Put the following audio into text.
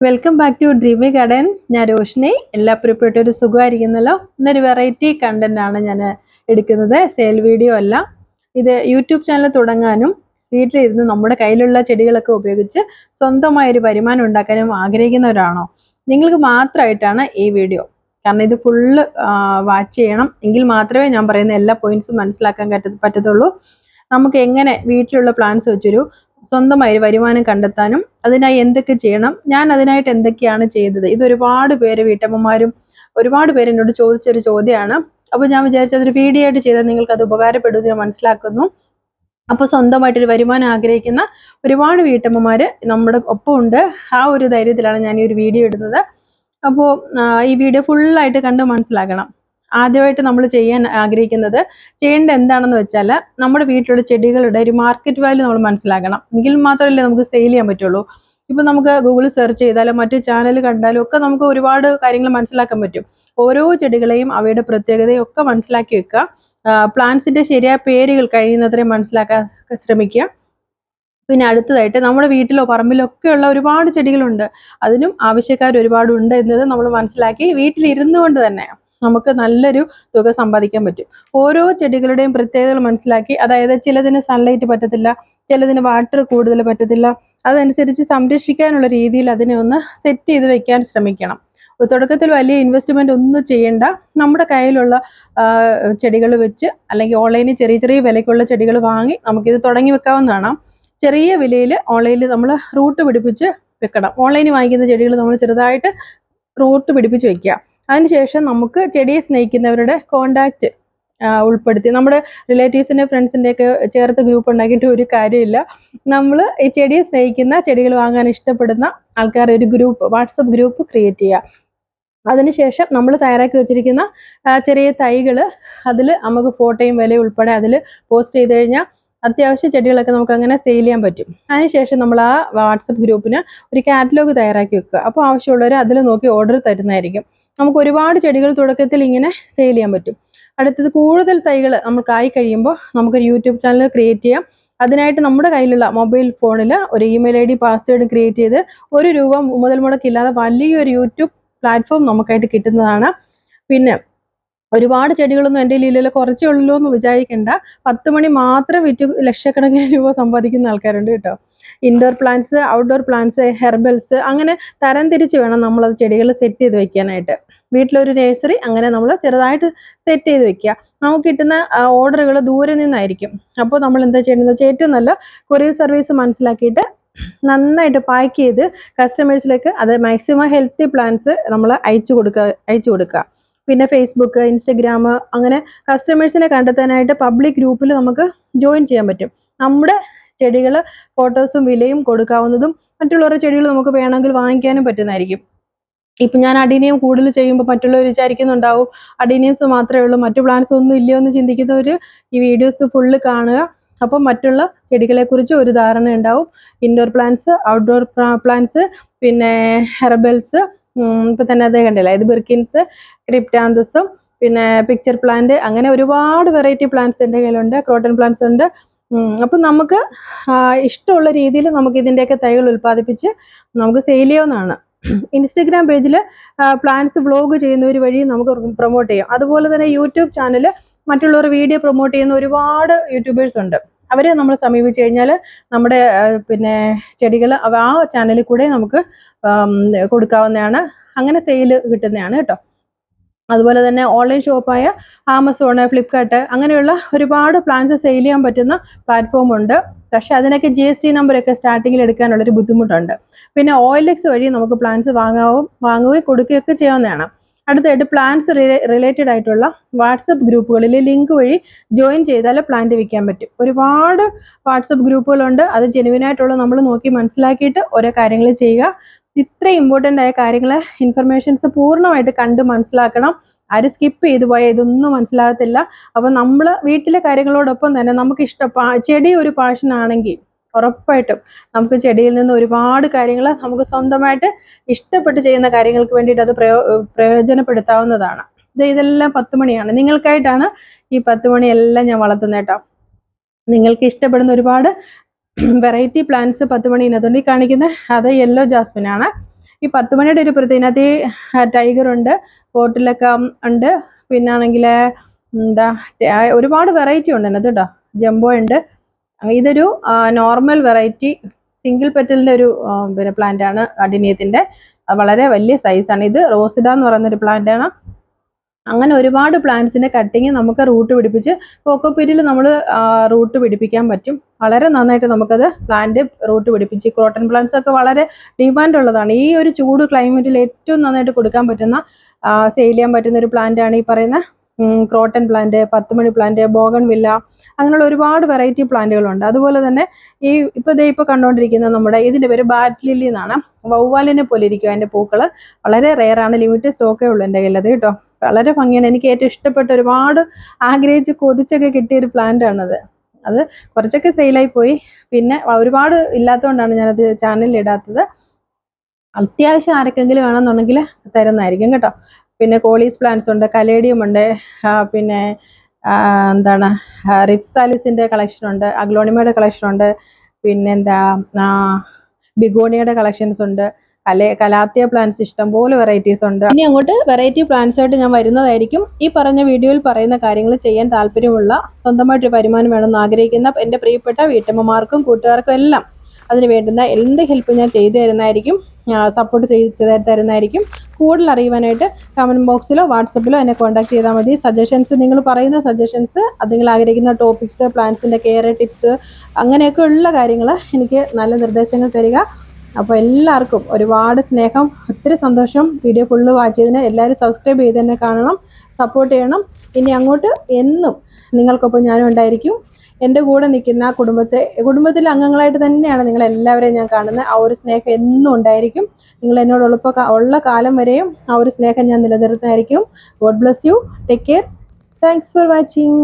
Welcome back to dreamy garden ഞാൻ രോഷിനി എല്ലാ പ്രിയപ്പെട്ട ഒരു സുഖമായിരിക്കുന്നല്ലോ? ഇന്നൊരു വെറൈറ്റി കണ്ടന്റ് ആണ് ഞാൻ എടുക്കുന്നത്. സെയിൽ വീഡിയോ അല്ല. ഇത് യൂട്യൂബ് ചാനൽ തുടങ്ങാനും വീട്ടിലിരുന്ന് നമ്മുടെ കയ്യിലുള്ള ചെടികളൊക്കെ ഉപയോഗിച്ച് സ്വന്തമായ ഒരു വരുമാനം ഉണ്ടാക്കാനും ആഗ്രഹിക്കുന്നവരാണോ? നിങ്ങൾക്ക് മാത്രമായിട്ടാണ് ഈ വീഡിയോ കാരണം ഇത് ഫുള്ള് വാച്ച് ചെയ്യണം. എങ്കിൽ മാത്രമേ ഞാൻ പറയുന്ന എല്ലാ പോയിന്റ്സും മനസ്സിലാക്കാൻ പറ്റ പറ്റത്തുള്ളൂ. നമുക്ക് എങ്ങനെ വീട്ടിലുള്ള പ്ലാന്റ്സ് വെച്ചൊരു സ്വന്തമായി വരുമാനം കണ്ടെത്താനും അതിനായി എന്തൊക്കെ ചെയ്യണം ഞാൻ അതിനായിട്ട് എന്തൊക്കെയാണ് ചെയ്തത്? ഇത് ഒരുപാട് പേര് വീട്ടമ്മമാരും ഒരുപാട് പേര് എന്നോട് ചോദിച്ചൊരു ചോദ്യമാണ്. അപ്പോൾ ഞാൻ വിചാരിച്ചത് ഒരു വീഡിയോ ആയിട്ട് ചെയ്താൽ നിങ്ങൾക്ക് അത് ഉപകാരപ്പെടുമെന്ന് ഞാൻ മനസ്സിലാക്കുന്നു. അപ്പോൾ സ്വന്തമായിട്ടൊരു വരുമാനം ആഗ്രഹിക്കുന്ന ഒരുപാട് വീട്ടമ്മമാർ നമ്മുടെ ഒപ്പമുണ്ട്. ആ ഒരു ധൈര്യത്തിലാണ് ഞാൻ ഈ ഒരു വീഡിയോ ഇടുന്നത്. അപ്പോൾ ഈ വീഡിയോ ഫുള്ളായിട്ട് കണ്ട് മനസ്സിലാക്കണം. ആദ്യമായിട്ട് നമ്മൾ ചെയ്യാൻ ആഗ്രഹിക്കുന്നത് ചെയ്യേണ്ട എന്താണെന്ന് വെച്ചാൽ നമ്മുടെ വീട്ടിലുള്ള ചെടികളുടെ ഒരു മാർക്കറ്റ് വാല്യൂ നമ്മൾ മനസ്സിലാക്കണം. എങ്കിൽ മാത്രമല്ലേ നമുക്ക് സെയിൽ ചെയ്യാൻ പറ്റുള്ളൂ. ഇപ്പൊ നമുക്ക് ഗൂഗിളിൽ സെർച്ച് ചെയ്താലും മറ്റു ചാനൽ കണ്ടാലും ഒക്കെ നമുക്ക് ഒരുപാട് കാര്യങ്ങൾ മനസ്സിലാക്കാൻ പറ്റും. ഓരോ ചെടികളെയും അവയുടെ പ്രത്യേകതയും ഒക്കെ മനസ്സിലാക്കി വെക്കുക. പ്ലാന്റ്സിന്റെ ശരിയായ പേരുകൾ കഴിയുന്നത്രയും മനസ്സിലാക്കാൻ ശ്രമിക്കുക. പിന്നെ അടുത്തതായിട്ട് നമ്മുടെ വീട്ടിലോ പറമ്പിലോ ഒക്കെയുള്ള ഒരുപാട് ചെടികളുണ്ട്. അതിനും ആവശ്യക്കാർ ഒരുപാട് ഉണ്ട് എന്നത് നമ്മൾ മനസ്സിലാക്കി വീട്ടിലിരുന്നു കൊണ്ട് തന്നെ നമുക്ക് നല്ലൊരു തുക സമ്പാദിക്കാൻ പറ്റും. ഓരോ ചെടികളുടെയും പ്രത്യേകതകൾ മനസ്സിലാക്കി അതായത് ചിലതിന് സൺലൈറ്റ് പറ്റത്തില്ല ചിലതിന് വാട്ടർ കൂടുതൽ പറ്റത്തില്ല അതനുസരിച്ച് സംരക്ഷിക്കാനുള്ള രീതിയിൽ അതിനെ ഒന്ന് സെറ്റ് ചെയ്ത് വെക്കാൻ ശ്രമിക്കണം. തുടക്കത്തിൽ വലിയ ഇൻവെസ്റ്റ്മെന്റ് ഒന്നും ചെയ്യേണ്ട. നമ്മുടെ കയ്യിലുള്ള ചെടികൾ വെച്ച് അല്ലെങ്കിൽ ഓൺലൈനിൽ ചെറിയ ചെറിയ വിലയ്ക്കുള്ള ചെടികൾ വാങ്ങി നമുക്കിത് തുടങ്ങി വെക്കാവുന്നതാണ്. ചെറിയ വിലയിൽ ഓൺലൈനിൽ നമ്മൾ റൂട്ട് പിടിപ്പിച്ച് വെക്കണം. ഓൺലൈനിൽ വാങ്ങിക്കുന്ന ചെടികൾ നമ്മൾ ചെറുതായിട്ട് റൂട്ട് പിടിപ്പിച്ച് വെക്കുക. അതിനുശേഷം നമുക്ക് ചെടിയെ സ്നേഹിക്കുന്നവരുടെ കോണ്ടാക്റ്റ് ഉൾപ്പെടുത്തി. നമ്മുടെ റിലേറ്റീവ്സിന്റെ ഫ്രണ്ട്സിന്റെ ഒക്കെ ചേർത്ത് ഗ്രൂപ്പ് ഉണ്ടാക്കിയിട്ട് ഒരു കാര്യമില്ല. നമ്മൾ ഈ ചെടിയെ സ്നേഹിക്കുന്ന ചെടികൾ വാങ്ങാൻ ഇഷ്ടപ്പെടുന്ന ആൾക്കാർ ഒരു ഗ്രൂപ്പ് വാട്സപ്പ് ഗ്രൂപ്പ് ക്രിയേറ്റ് ചെയ്യുക. അതിനുശേഷം നമ്മൾ തയ്യാറാക്കി വെച്ചിരിക്കുന്ന ചെറിയ തൈകൾ അതിൽ നമുക്ക് ഫോട്ടോയും വിലയും ഉൾപ്പെടെ അതിൽ പോസ്റ്റ് ചെയ്ത് കഴിഞ്ഞാൽ അത്യാവശ്യ ചെടികളൊക്കെ നമുക്ക് അങ്ങനെ സെയിൽ ചെയ്യാൻ പറ്റും. അതിനുശേഷം നമ്മൾ ആ വാട്സപ്പ് ഗ്രൂപ്പിന് ഒരു കാറ്റലോഗ് തയ്യാറാക്കി വെക്കുക. അപ്പോൾ ആവശ്യമുള്ളവർ അതിൽ നോക്കി ഓർഡർ തരുന്നതായിരിക്കും. നമുക്ക് ഒരുപാട് ചെടികൾ തുടക്കത്തിൽ ഇങ്ങനെ സെയിൽ ചെയ്യാൻ പറ്റും. അടുത്തത് കൂടുതൽ തൈകൾ നമുക്കായി കഴിയുമ്പോൾ നമുക്കൊരു യൂട്യൂബ് ചാനൽ ക്രിയേറ്റ് ചെയ്യാം. അതിനായിട്ട് നമ്മുടെ കയ്യിലുള്ള മൊബൈൽ ഫോണിൽ ഒരു email I D password create ചെയ്ത് ഒരു രൂപ മുതൽ മുടക്കില്ലാതെ വലിയൊരു യൂട്യൂബ് പ്ലാറ്റ്ഫോം നമുക്കായിട്ട് കിട്ടുന്നതാണ്. പിന്നെ ഒരുപാട് ചെടികളൊന്നും എന്റെ ലീലയിൽ കുറച്ചേ ഉള്ളൂ എന്ന് വിചാരിക്കേണ്ട. പത്ത് മണി മാത്രം വിറ്റ് ലക്ഷക്കണക്കിന് രൂപ സമ്പാദിക്കുന്ന ആൾക്കാരുണ്ട് കേട്ടോ. Indoor plants outdoor plants herbals അങ്ങനെ തരം തിരിച്ച് വേണം നമ്മൾ അത് ചെടികൾ സെറ്റ് ചെയ്ത് വെക്കാനായിട്ട്. വീട്ടിലൊരു നഴ്സറി അങ്ങനെ നമ്മൾ ചെറുതായിട്ട് സെറ്റ് ചെയ്ത് വെക്കുക നമുക്ക് കിട്ടുന്ന ഓർഡറുകൾ ദൂരെ നിന്നായിരിക്കും. അപ്പോൾ നമ്മൾ എന്താ ചെയ്യേണ്ടത് വെച്ചാൽ ഏറ്റവും നല്ല കൊറിയർ സർവീസ് മനസ്സിലാക്കിയിട്ട് നന്നായിട്ട് പാക്ക് ചെയ്ത് കസ്റ്റമേഴ്സിലേക്ക് അത് മാക്സിമം ഹെൽത്തി പ്ലാന്റ്സ് നമ്മൾ അയച്ചു കൊടുക്കുക അയച്ചു കൊടുക്കുക പിന്നെ ഫേസ്ബുക്ക് ഇൻസ്റ്റഗ്രാം അങ്ങനെ കസ്റ്റമേഴ്സിനെ കണ്ടെത്താനായിട്ട് പബ്ലിക് ഗ്രൂപ്പിൽ നമുക്ക് ജോയിൻ ചെയ്യാൻ പറ്റും. നമ്മുടെ ചെടികൾ ഫോട്ടോസും വിലയും കൊടുക്കാവുന്നതും മറ്റുള്ളവരുടെ ചെടികൾ നമുക്ക് വേണമെങ്കിൽ വാങ്ങിക്കാനും പറ്റുന്നതായിരിക്കും. ഇപ്പം ഞാൻ അഡീനിയം കൂടുതൽ ചെയ്യുമ്പോൾ മറ്റുള്ളവർ വിചാരിക്കുന്നുണ്ടാവും അഡീനിയംസ് മാത്രമേ ഉള്ളൂ മറ്റു പ്ലാന്റ്സ് ഒന്നും ഇല്ലയോ എന്ന് ചിന്തിക്കുന്നവർ ഈ വീഡിയോസ് ഫുള്ള് കാണുക. അപ്പം മറ്റുള്ള ചെടികളെക്കുറിച്ച് ഒരു ധാരണ ഉണ്ടാവും. ഇൻഡോർ പ്ലാന്റ്സ് ഔട്ട്ഡോർ പ്ലാന്റ്സ് പിന്നെ ഹെർബൽസ് ഇപ്പം തന്നെ അത് കണ്ടില്ല? ഇത് ബിർക്കിൻസ് ക്രിപ്റ്റാന്തസും പിന്നെ പിക്ചർ പ്ലാന്റ് അങ്ങനെ ഒരുപാട് വെറൈറ്റി പ്ലാന്റ്സ് എന്റെ കയ്യിലുണ്ട് ക്രോട്ടൺ പ്ലാന്റ്സ് ഉണ്ട്. അപ്പം നമുക്ക് ഇഷ്ടമുള്ള രീതിയിൽ നമുക്ക് ഇതിന്റെയൊക്കെ തൈകൾ ഉൽപ്പാദിപ്പിച്ച് നമുക്ക് സെയിൽ ചെയ്യാവുന്നതാണ്. ഇൻസ്റ്റഗ്രാം പേജിൽ വ്ലോഗ് വ്ളോഗ് ചെയ്യുന്നവർ വഴി നമുക്ക് പ്രൊമോട്ട് ചെയ്യാം. അതുപോലെ തന്നെ യൂട്യൂബ് ചാനൽ മറ്റുള്ളവർ വീഡിയോ പ്രൊമോട്ട് ചെയ്യുന്ന ഒരുപാട് യൂട്യൂബേഴ്സ് ഉണ്ട്. അവരെ നമ്മൾ സമീപിച്ചു കഴിഞ്ഞാൽ നമ്മുടെ പിന്നെ ചെടികൾ ആ ചാനലിൽ കൂടെ നമുക്ക് കൊടുക്കാവുന്നതാണ്. അങ്ങനെ സെയിൽ കിട്ടുന്നതാണ് കേട്ടോ. അതുപോലെ തന്നെ ഓൺലൈൻ ഷോപ്പായ ആമസോൺ ഫ്ലിപ്കാർട്ട് അങ്ങനെയുള്ള ഒരുപാട് പ്ലാൻസ് സെയിൽ ചെയ്യാൻ പറ്റുന്ന പ്ലാറ്റ്ഫോം ഉണ്ട്. പക്ഷേ അതിനൊക്കെ ജി എസ് ടി നമ്പറൊക്കെ സ്റ്റാർട്ടിങ്ങിൽ എടുക്കാനുള്ളൊരു ബുദ്ധിമുട്ടുണ്ട്. പിന്നെ ഓയിൽ എക്സ് വഴി നമുക്ക് പ്ലാൻസ് വാങ്ങാവും വാങ്ങുകയും കൊടുക്കുകയൊക്കെ ചെയ്യാവുന്നതാണ്. അടുത്തായിട്ട് പ്ലാൻസ് റിലേറ്റഡ് ആയിട്ടുള്ള വാട്സപ്പ് ഗ്രൂപ്പുകളിൽ ലിങ്ക് വഴി ജോയിൻ ചെയ്താൽ പ്ലാന്റ് വിൽക്കാൻ പറ്റും. ഒരുപാട് വാട്സപ്പ് ഗ്രൂപ്പുകളുണ്ട്. അത് ജെനുവിനായിട്ടുള്ള നമ്മൾ നോക്കി മനസ്സിലാക്കിയിട്ട് ഓരോ കാര്യങ്ങൾ ചെയ്യുക. ഇത്ര ഇമ്പോർട്ടന്റ് ആയ കാര്യങ്ങൾ ഇൻഫർമേഷൻസ് പൂർണമായിട്ട് കണ്ട് മനസ്സിലാക്കണം. ആരും സ്കിപ്പ് ചെയ്തു പോയാൽ ഇതൊന്നും മനസ്സിലാകത്തില്ല. അപ്പം നമ്മൾ വീട്ടിലെ കാര്യങ്ങളോടൊപ്പം തന്നെ നമുക്ക് ചെടി ഒരു പാഷൻ ആണെങ്കിൽ ഉറപ്പായിട്ടും നമുക്ക് ചെടിയിൽ നിന്ന് ഒരുപാട് കാര്യങ്ങൾ നമുക്ക് സ്വന്തമായിട്ട് ഇഷ്ടപ്പെട്ട് ചെയ്യുന്ന കാര്യങ്ങൾക്ക് വേണ്ടിയിട്ട് അത് പ്രയോ പ്രയോജനപ്പെടുത്താവുന്നതാണ്. ഇത് ഇതെല്ലാം പത്ത് മണിയാണ്. നിങ്ങൾക്കായിട്ടാണ് ഈ പത്ത് മണിയെല്ലാം ഞാൻ വളർത്തുന്നത് കേട്ടോ. നിങ്ങൾക്ക് ഇഷ്ടപ്പെടുന്ന ഒരുപാട് വെറൈറ്റി പ്ലാന്റ്സ് പത്ത് മണി ഇതിനകത്തുണ്ട്. ഈ കാണിക്കുന്ന അത് യെല്ലോ ജാസ്മിൻ ആണ് ഈ പത്ത് മണിയുടെ ഒരു പ്രത്യേകത ഇതിനകത്ത് ഈ ടൈഗർ ഉണ്ട് ബോട്ടിലൊക്കെ ഉണ്ട് പിന്നാണെങ്കിൽ എന്താ ഒരുപാട് വെറൈറ്റി ഉണ്ട് അതിനകത്ത് കേട്ടോ. ജംബോ ഉണ്ട് ഇതൊരു നോർമൽ വെറൈറ്റി സിംഗിൾ പെറ്റലിന്റെ ഒരു പിന്നെ പ്ലാന്റ് ആണ് അഡിനിയത്തിന്റെ വളരെ വലിയ സൈസാണ് ഇത് റോസിഡ എന്ന് പറയുന്നൊരു പ്ലാന്റ് ആണ്. അങ്ങനെ ഒരുപാട് പ്ലാന്റ്സിന്റെ കട്ടിങ് നമുക്ക് റൂട്ട് പിടിപ്പിച്ച് കോക്കോപ്പീറ്റിൽ നമ്മൾ റൂട്ട് പിടിപ്പിക്കാൻ പറ്റും. വളരെ നന്നായിട്ട് നമുക്കത് പ്ലാന്റ് റൂട്ട് പിടിപ്പിച്ച് ക്രോട്ടൺ പ്ലാന്റ്സ് ഒക്കെ വളരെ ഡിമാൻഡ് ഉള്ളതാണ്. ഈ ഒരു ചൂട് ക്ലൈമറ്റിൽ ഏറ്റവും നന്നായിട്ട് കൊടുക്കാൻ പറ്റുന്ന സെയിൽ ചെയ്യാൻ പറ്റുന്ന ഒരു പ്ലാന്റ് ആണ് ഈ പറയുന്ന ക്രോട്ടൺ പ്ലാന്റ് പത്തുമണി പ്ലാന്റ് ബോഗൺ വില്ല അങ്ങനെയുള്ള ഒരുപാട് വെറൈറ്റി പ്ലാന്റുകളുണ്ട് അതുപോലെ തന്നെ ഈ ഇപ്പോൾ ദേ ഇപ്പോൾ കണ്ടുകൊണ്ടിരിക്കുന്ന നമ്മുടെ ഇതിന്റെ പേര് ബാറ്റ് ലില്ലി എന്നാണ്. വവ്വാലിനെ പോലെ ഇരിക്കും അതിന്റെ പൂക്കൾ വളരെ റെയറാണ് ലിമിറ്റഡ് സ്റ്റോക്കേ ഉള്ളൂ എന്റെ കയ്യിലത് കേട്ടോ. വളരെ ഭംഗിയാണ്. എനിക്ക് ഏറ്റവും ഇഷ്ടപ്പെട്ട ഒരുപാട് ആഗ്രഹിച്ച് കൊതിച്ചൊക്കെ കിട്ടിയ ഒരു പ്ലാന്റ് ആണത്. അത് കുറച്ചൊക്കെ സെയിലായി പോയി. പിന്നെ ഒരുപാട് ഇല്ലാത്തതുകൊണ്ടാണ് ഞാനത് ചാനലിൽ ഇടാത്തത്. അത്യാവശ്യം ആർക്കെങ്കിലും വേണമെന്നുണ്ടെങ്കിൽ തരുന്നതായിരിക്കും കേട്ടോ. പിന്നെ കോളീസ് പ്ലാന്റ്സ് ഉണ്ട് കലേഡിയം ഉണ്ട് പിന്നെ എന്താണ് റിപ്സാലിസിന്റെ കളക്ഷൻ ഉണ്ട് അഗ്ലോണിമയുടെ കളക്ഷൻ ഉണ്ട് പിന്നെന്താ ബിഗോണിയുടെ കളക്ഷൻസ് ഉണ്ട് കലേ കലാത്തിയ പ്ലാന്റ്സ് ഇഷ്ടംപോലെ വെറൈറ്റീസ് ഉണ്ട്. ഇനി അങ്ങോട്ട് വെറൈറ്റി പ്ലാന്റ്സ് ആയിട്ട് ഞാൻ വരുന്നതായിരിക്കും. ഈ പറഞ്ഞ വീഡിയോയിൽ പറയുന്ന കാര്യങ്ങൾ ചെയ്യാൻ താല്പര്യമുള്ള സ്വന്തമായിട്ട് വരുമാനം വേണമെന്ന് ആഗ്രഹിക്കുന്ന എന്റെ പ്രിയപ്പെട്ട വീട്ടമ്മമാർക്കും കൂട്ടുകാർക്കും എല്ലാം അതിന് വേണ്ടുന്ന എന്ത് ഹെൽപ്പ് ഞാൻ ചെയ്തു തരുന്നതായിരിക്കും. സപ്പോർട്ട് ചെയ്ത് തരുന്നതായിരിക്കും. കൂടുതൽ അറിയുവാനായിട്ട് കമന്റ് ബോക്സിലോ വാട്സപ്പിലോ എന്നെ കോൺടാക്ട് ചെയ്താൽ മതി. സജഷൻസ് നിങ്ങൾ പറയുന്ന സജഷൻസ് അത് നിങ്ങൾ ആഗ്രഹിക്കുന്ന ടോപ്പിക്സ് പ്ലാൻസിന്റെ കെയർ ടിപ്സ് അങ്ങനെയൊക്കെ ഉള്ള കാര്യങ്ങൾ എനിക്ക് നല്ല നിർദ്ദേശങ്ങൾ തരിക. അപ്പോൾ എല്ലാവർക്കും ഒരുപാട് സ്നേഹം ഒത്തിരി സന്തോഷം. വീഡിയോ ഫുള്ള് വാച്ച് ചെയ്തതിന് എല്ലാവരും സബ്സ്ക്രൈബ് ചെയ്ത് തന്നെ കാണണം സപ്പോർട്ട് ചെയ്യണം. ഇനി അങ്ങോട്ട് എന്നും നിങ്ങൾക്കൊപ്പം ഞാനും ഉണ്ടായിരിക്കും. എന്റെ കൂടെ നിൽക്കുന്ന ആ കുടുംബത്തെ കുടുംബത്തിലെ അംഗങ്ങളായിട്ട് തന്നെയാണ് നിങ്ങൾ എല്ലാവരെയും ഞാൻ കാണുന്നത്. ആ ഒരു സ്നേഹം എന്നും ഉണ്ടായിരിക്കും. നിങ്ങൾ എന്നോട് ഉള്ളപ്പോൾ ഉള്ള കാലം വരെയും ആ ഒരു സ്നേഹം ഞാൻ നിലനിർത്തുന്നതായിരിക്കും. God bless you take care thanks for watching